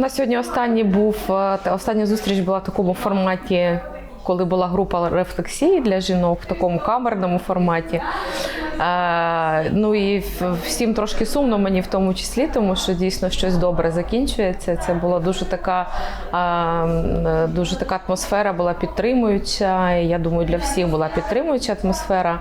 У сьогодні останній був е, остання зустріч була в такому форматі, коли була група рефлексії для жінок в такому камерному форматі. Е, ну і всім трошки сумно мені в тому числі, тому що дійсно щось добре закінчується. Це була дуже така, е, дуже така атмосфера була підтримуюча. Я думаю, для всіх була підтримуюча атмосфера.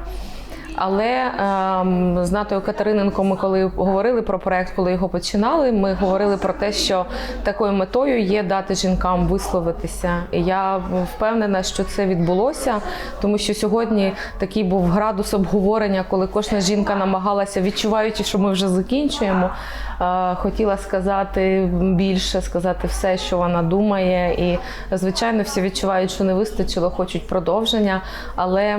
Але ем, з Натою Катериненко ми коли говорили про проект, коли його починали, ми говорили про те, що такою метою є дати жінкам висловитися. І я впевнена, що це відбулося, тому що сьогодні такий був градус обговорення, коли кожна жінка намагалася, відчуваючи, що ми вже закінчуємо, е, хотіла сказати більше, сказати все, що вона думає. І звичайно, всі відчувають, що не вистачило, хочуть продовження. Але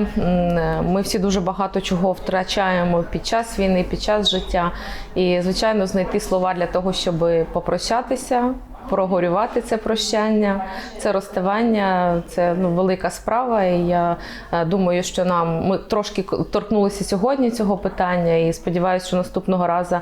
ми всі дуже багато чого втрачаємо під час війни, під час життя. І звичайно, знайти слова для того, щоб попрощатися. Прогорювати це прощання, це розставання, це ну велика справа. І я е, думаю, що нам ми трошки торкнулися сьогодні цього питання, і сподіваюся, що наступного разу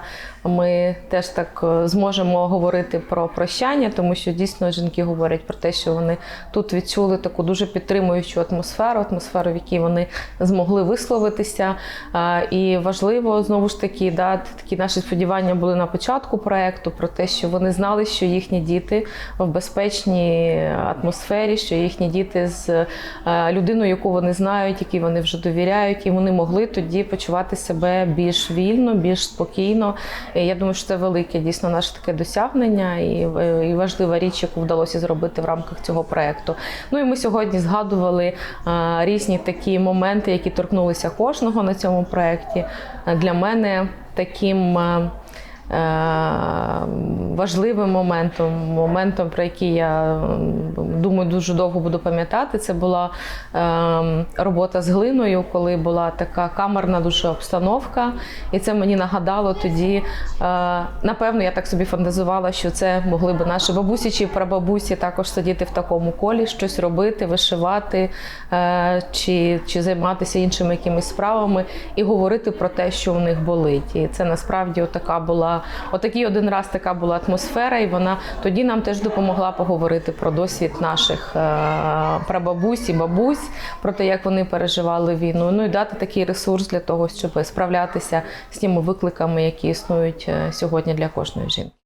ми теж так е, зможемо говорити про прощання, тому що дійсно жінки говорять про те, що вони тут відчули таку дуже підтримуючу атмосферу, атмосферу, в якій вони змогли висловитися. Е, І важливо знову ж таки, да, такі наші сподівання були на початку проекту про те, що вони знали, що їхні діти в безпечній атмосфері, що їхні діти з е, людиною, яку вони знають, якій вони вже довіряють, і вони могли тоді почувати себе більш вільно, більш спокійно. Я думаю, що це велике дійсно наше таке досягнення і, е, і важлива річ, яку вдалося зробити в рамках цього проекту. Ну і ми сьогодні згадували е, різні такі моменти, які торкнулися кожного на цьому проекті. Е, Для мене таким. Е, важливим моментом, моментом, про який я думаю, дуже довго буду пам'ятати. Це була е, робота з глиною, коли була така камерна дуже обстановка. І це мені нагадало тоді. Е, напевно, я так собі фантазувала, що це могли б наші бабусі чи прабабусі також сидіти в такому колі, щось робити, вишивати чи, чи займатися іншими якимись справами і говорити про те, що у них болить. І це насправді така була, отакий один раз така була атмосфера, і вона тоді нам теж допомогла поговорити про досвід наших е, прабабусь і бабусь, про те, як вони переживали війну. Ну і дати такий ресурс для того, щоб справлятися з тими викликами, які існують е, сьогодні для кожної жінки.